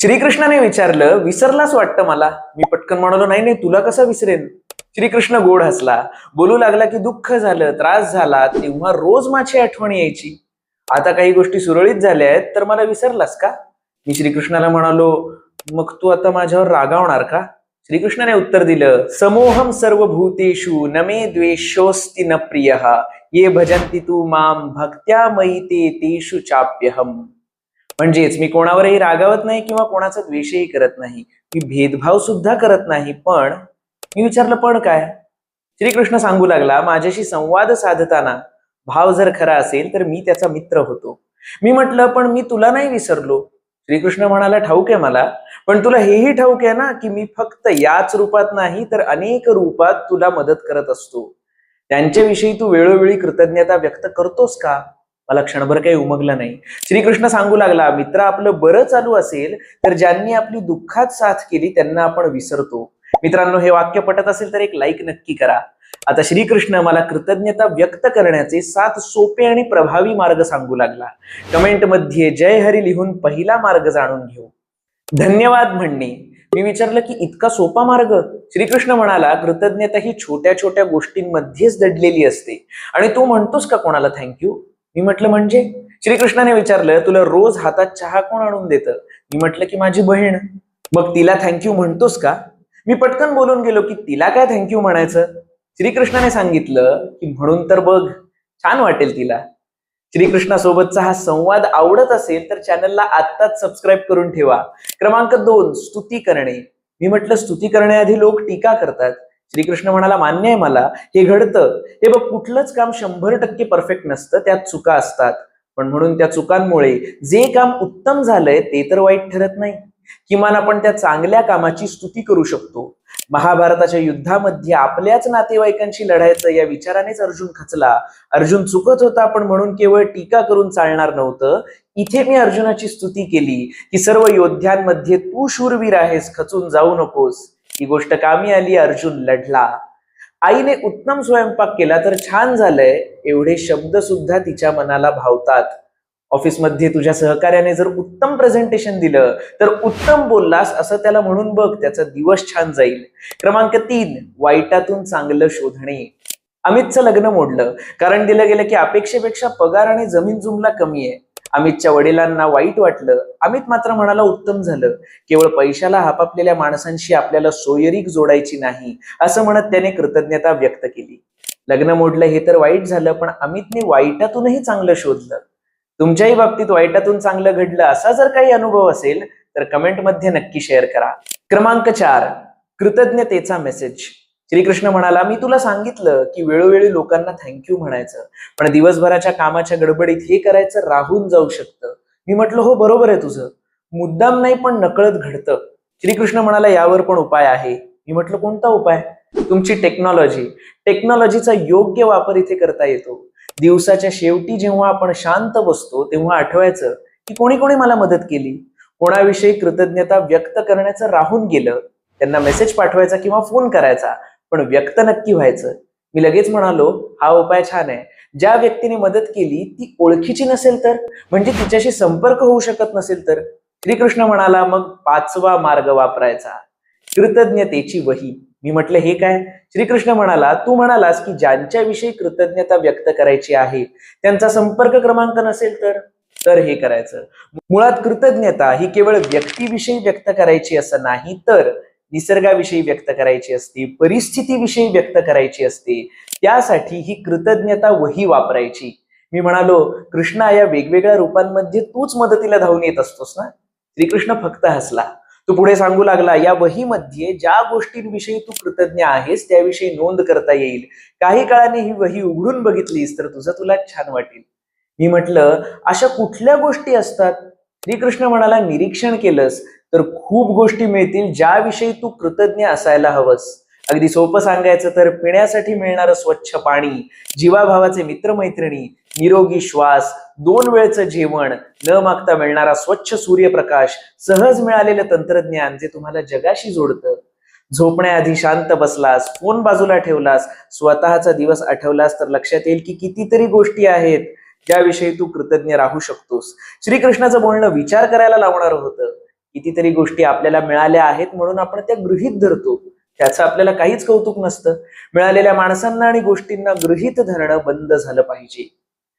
श्रीकृष्णाने विचारलं विसरलाच वाटतं मला? मी पटकन म्हणालो नाही नाही तुला कसा विसरेन? श्रीकृष्ण गोड हसला बोलू लागला की दुःख झालं त्रास झाला तेव्हा रोज माझी आठवण यायची. आता काही गोष्टी सुरळीत झाल्या आहेत तर मला विसरलास का? मी श्रीकृष्णाला म्हणालो मग तू आता माझ्यावर रागावणार का? श्रीकृष्णाने उत्तर दिलं समोहम सर्व भूतेषु न मे द्वेषोस्ति न प्रिय ये भजंती तू माम भक्त्या मयी ते तेषु चाप्यहम। म्हणजेच मी कोणावरही रागावत नाही किंवा कोणाचा द्वेषही करत नाही. मी भेदभाव सुद्धा करत नाही पण मी विचारलं पण काय? श्रीकृष्ण सांगू लागला माझ्याशी संवाद साधताना भाव जर खरा असेल तर मी त्याचा मित्र होतो. मी म्हटलं पण मी तुला नाही विसरलो. श्रीकृष्ण म्हणाला ठाऊक आहे मला पण तुला हेही ठाऊक आहे ना की मी फक्त याच रूपात नाही तर अनेक रूपात तुला मदत करत असतो. त्यांच्याविषयी तू वेळोवेळी कृतज्ञता व्यक्त करतोस का? मला क्षणभर काही उमगलं नाही. श्रीकृष्ण सांगू लागला मित्र आपलं बरं चालू असेल तर ज्यांनी आपली दुःखात साथ केली त्यांना आपण विसरतो. मित्रांनो हे वाक्य पटत असेल तर एक लाईक नक्की करा. आता श्रीकृष्ण मला कृतज्ञता व्यक्त करण्याचे सात सोपे आणि प्रभावी मार्ग सांगू लागला. कमेंटमध्ये जय हरी लिहून पहिला मार्ग जाणून घेऊ. धन्यवाद म्हणणे. मी विचारलं की इतका सोपा मार्ग? श्रीकृष्ण म्हणाला कृतज्ञता ही छोट्या छोट्या गोष्टींमध्येच दडलेली असते. आणि तू म्हणतोस का कोणाला थँक्यू मी म्हटलं म्हणजे? श्रीकृष्णाने विचारलं तुला रोज हातात चहा कोण आणून देतं? मी म्हटलं की माझी बहीण. मग तिला थँक्यू म्हणतोस का? मी पटकन बोलून गेलो की तिला काय थँक्यू म्हणायचं? श्रीकृष्णाने सांगितलं की म्हणून तर बघ छान वाटेल तिला. श्रीकृष्णासोबतचा हा संवाद आवडत असेल तर चॅनलला आत्ताच सबस्क्राईब करून ठेवा. क्रमांक दोन स्तुती करणे. मी म्हटलं स्तुती करण्याआधी लोक टीका करतात. श्रीकृष्ण म्हणाला मान्य आहे मला हे घडतं. हे बघ कुठलंच काम शंभर टक्के परफेक्ट नसतं त्यात चुका असतात. पण म्हणून त्या चुकांमुळे जे काम उत्तम झालंय ते तर वाईट ठरत नाही. किमान आपण त्या चांगल्या कामाची स्तुती करू शकतो. महाभारताच्या युद्धामध्ये आपल्याच नातेवाईकांशी लढायचं या विचारानेच अर्जुन खचला. अर्जुन चुकत होता पण म्हणून केवळ टीका करून चालणार नव्हतं. इथे मी अर्जुनाची स्तुती केली की सर्व योद्ध्यांमध्ये तू शूरवीर आहेस खचून जाऊ नकोस. ही गोष्ट कामी आली अर्जुन लढला. आईने उत्तम स्वयंपाक केला तर छान झालंय एवढे शब्द सुद्धा तिच्या मनाला भावतात. ऑफिसमध्ये तुझ्या सहकार्याने जर उत्तम प्रेझेंटेशन दिलं तर उत्तम बोललास असं त्याला म्हणून बघ त्याचा दिवस छान जाईल. क्रमांक तीन वाईटातून चांगलं शोधणे. अमितचं लग्न मोडलं कारण दिलं गेलं की अपेक्षेपेक्षा पगार आणि जमीन जुमला कमी आहे. अमितच्या वडिलांना वाईट वाटलं. अमित मात्र म्हणाला उत्तम झालं. केवळ पैशाला हापापलेल्या माणसांशी आपल्याला सोयरीक जोडायची नाही असं म्हणत त्याने कृतज्ञता व्यक्त केली. लग्न मोडलं हे तर वाईट झालं पण अमितने वाईटातूनही चांगलं शोधलं. तुमच्याही बाबतीत वाईटातून चांगलं घडलं असा जर काही अनुभव असेल तर कमेंटमध्ये नक्की शेअर करा. क्रमांक चार कृतज्ञतेचा मेसेज. श्रीकृष्ण म्हणाला मी तुला सांगितलं की वेळोवेळी लोकांना थँक्यू म्हणायचं. पण दिवसभराच्या कामाच्या गडबडीत हे करायचं राहून जाऊ शकतं. मी म्हटलं हो बरोबर आहे तुझं. मुद्दाम नाही पण नकळत घडतं. श्रीकृष्ण म्हणाला यावर पण उपाय आहे. मी म्हटलं कोणता उपाय? तुमची टेक्नॉलॉजी टेक्नॉलॉजीचा योग्य वापर इथे करता येतो. दिवसाच्या शेवटी जेव्हा आपण शांत बसतो तेव्हा आठवायचं की कोणी कोणी मला मदत केली. कोणाविषयी कृतज्ञता व्यक्त करण्याचं राहून गेलं. त्यांना मेसेज पाठवायचा किंवा फोन करायचा. पण व्यक्त नक्की व्हायचं. मी लगेच म्हणालो हा उपाय छान आहे. ज्या व्यक्तीने मदत केली ती ओळखीची नसेल तर? म्हणजे तिच्याशी संपर्क होऊ शकत नसेल तर? श्रीकृष्ण म्हणाला मग पाचवा मार्ग वापरायचा. कृतज्ञतेची वही. मी म्हटलं हे काय? श्रीकृष्ण म्हणाला तू म्हणालास की ज्यांच्याविषयी कृतज्ञता व्यक्त करायची आहे त्यांचा संपर्क क्रमांक नसेल तर? तर हे करायचं. मुळात कृतज्ञता ही केवळ व्यक्तीविषयी व्यक्त करायची असं नाही तर निसर्गाविषयी व्यक्त करायची असते परिस्थितीविषयी व्यक्त करायची असते त्यासाठी ही कृतज्ञता वही वापरायची. मी म्हणालो कृष्णा या वेगवेगळ्या रूपांमध्ये तूच मदतीला धावून येत असतोस ना? श्रीकृष्ण फक्त हसला. तू पुढे सांगू लागला या वहीमध्ये ज्या गोष्टींविषयी तू कृतज्ञ आहेस त्याविषयी नोंद करता येईल. काही काळाने ही वही उघडून बघितलीस तर तुझं तुला छान वाटेल. मी म्हटलं अशा कुठल्या गोष्टी असतात? श्रीकृष्ण म्हणाला निरीक्षण केलंस. तर खूप गोष्टी मिळतील ज्याविषयी तू कृतज्ञ असायला हवंस. अगदी सोपं सांगायचं तर पिण्यासाठी मिळणारं स्वच्छ पाणी जीवाभावाचे मित्रमैत्रिणी निरोगी श्वास दोन वेळचं जेवण न मागता मिळणारा स्वच्छ सूर्यप्रकाश सहज मिळालेलं तंत्रज्ञान जे तुम्हाला जगाशी जोडतं. झोपण्याआधी शांत बसलास फोन बाजूला ठेवलास स्वतःचा दिवस आठवलास तर लक्षात येईल की कितीतरी गोष्टी आहेत ज्याविषयी तू कृतज्ञ राहू शकतोस. श्रीकृष्णाचं बोलणं विचार करायला लावणार होतं. कितीतरी गोष्टी आपल्याला मिळाल्या आहेत म्हणून आपण त्या गृहीत धरतो. त्याचं आपल्याला काहीच कौतुक नसतं. मिळालेल्या माणसांना आणि गोष्टींना गृहीत धरणं बंद झालं पाहिजे.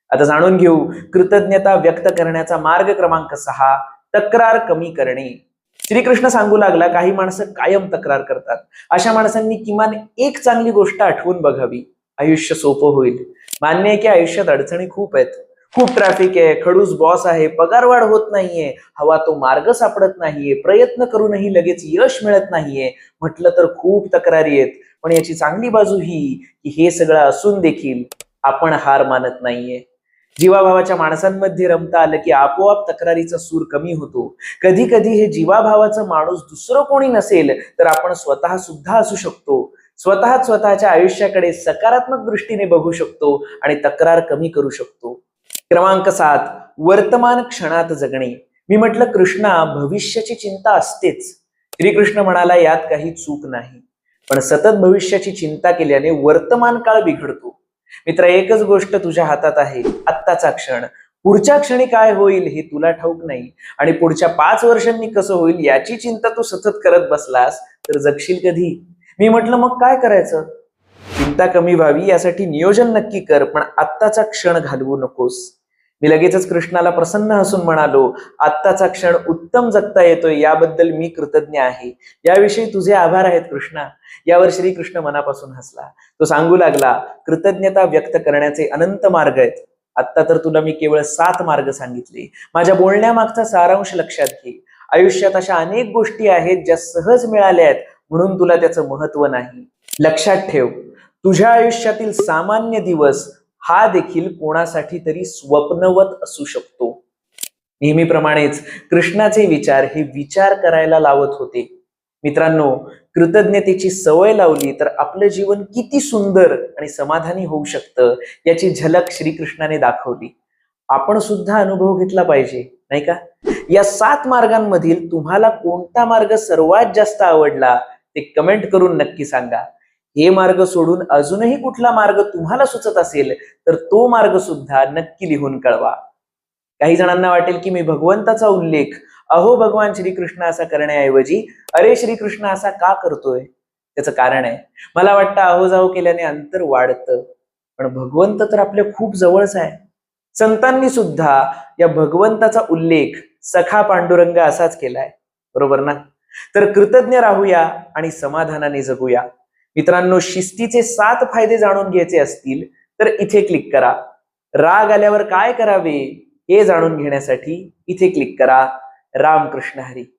आता जाणून घेऊ कृतज्ञता व्यक्त करण्याचा मार्ग क्रमांक सहा तक्रार कमी करणे. श्रीकृष्ण सांगू लागला काही माणसं कायम तक्रार करतात. अशा माणसांनी किमान एक चांगली गोष्ट आठवून बघावी. आयुष्य सोपं होईल. मान्य आहे की आयुष्यात अडचणी खूप आहेत. खूप ट्रॅफिक आहे खडूस बॉस आहे पगारवाढ होत नाहीये हवा तो मार्ग सापडत नाहीये प्रयत्न करूनही लगेच यश मिळत नाहीये म्हटलं तर खूप तक्रारी आहेत. पण याची चांगली बाजू ही की हे सगळं असून देखील आपण हार मानत नाहीये. जीवाभावाच्या माणसांमध्ये रमता आलं की आपोआप तक्रारीचा सूर कमी होतो. कधी कधी हे जीवाभावाचं माणूस दुसरं कोणी नसेल तर आपण स्वतः सुद्धा असू शकतो. स्वतः स्वतःच्या आयुष्याकडे सकारात्मक दृष्टीने बघू शकतो आणि तक्रार कमी करू शकतो. क्रमांक सात वर्तमान क्षणात जगणे. मी म्हटलं कृष्णा भविष्याची चिंता असतेच. श्रीकृष्ण म्हणाला यात काही चूक नाही. पण सतत भविष्याची चिंता केल्याने वर्तमान काळ बिघडतो. मित्र एकच गोष्ट तुझ्या हातात आहे आत्ताचा क्षण. पुढच्या क्षणी काय होईल हे तुला ठाऊक नाही. आणि पुढच्या पाच वर्षांनी कसं होईल याची चिंता तू सतत करत बसलास तर जगशील कधी? मी म्हटलं मग काय करायचं? चिंता कमी व्हावी यासाठी नियोजन नक्की कर पण आत्ताचा क्षण घालवू नकोस. मी लगेचच कृष्णाला प्रसन्न हसून म्हणालो आत्ताचा क्षण उत्तम जगता येतोय याबद्दल मी कृतज्ञ आहे. याविषयी तुझे आभार आहेत कृष्णा. यावर श्रीकृष्ण मनापासून हसला. तो सांगू लागला कृतज्ञता व्यक्त करण्याचे अनंत मार्ग आहेत. आत्ता तर तुला मी केवळ सात मार्ग सांगितले. माझ्या बोलण्यामागचा सारांश लक्षात घे. आयुष्यात अशा अनेक गोष्टी आहेत ज्या सहज मिळाल्या आहेत म्हणून तुला त्याचं महत्त्व नाही. लक्षात ठेव. तुझ्या आयुष्यातील सामान्य दिवस हा देखील कोणासाठी तरी स्वप्नवत असू शकतो. नेहमीप्रमाणेच कृष्णाचे विचार हे विचार करायला लावत होते. मित्रांनो कृतज्ञतेची सवय लावली तर आपलं जीवन किती सुंदर आणि समाधानी होऊ शकतं याची झलक श्रीकृष्णाने दाखवली. आपण सुद्धा अनुभव घेतला पाहिजे नाही का? या सात मार्गांमधील तुम्हाला कोणता मार्ग सर्वात जास्त आवडला ते कमेंट करून नक्की सांगा. हे मार्ग सोडून अजूनही कुठला मार्ग तुम्हाला सुचत असेल तर तो मार्ग सुद्धा नक्की लिहून कळवा. काही जणांना वाटेल की मी भगवंताचा उल्लेख अहो भगवान श्रीकृष्ण असा करण्याऐवजी अरे श्रीकृष्ण असा का करतोय? त्याचं कारण आहे. मला वाटतं अहो जाहो केल्याने अंतर वाढतं पण भगवंत तर आपल्या खूप जवळच आहे. संतांनी सुद्धा या भगवंताचा उल्लेख सखा पांडुरंग असाच केलाय. बरोबर ना? तर कृतज्ञ राहूया आणि समाधानाने जगूया. मित्रांनो शिस्तीचे सात फायदे जाणून घ्यायचे असतील तर इथे क्लिक करा. राग आल्यावर काय करावे हे जाणून घेण्यासाठी इथे क्लिक करा. रामकृष्ण हरी.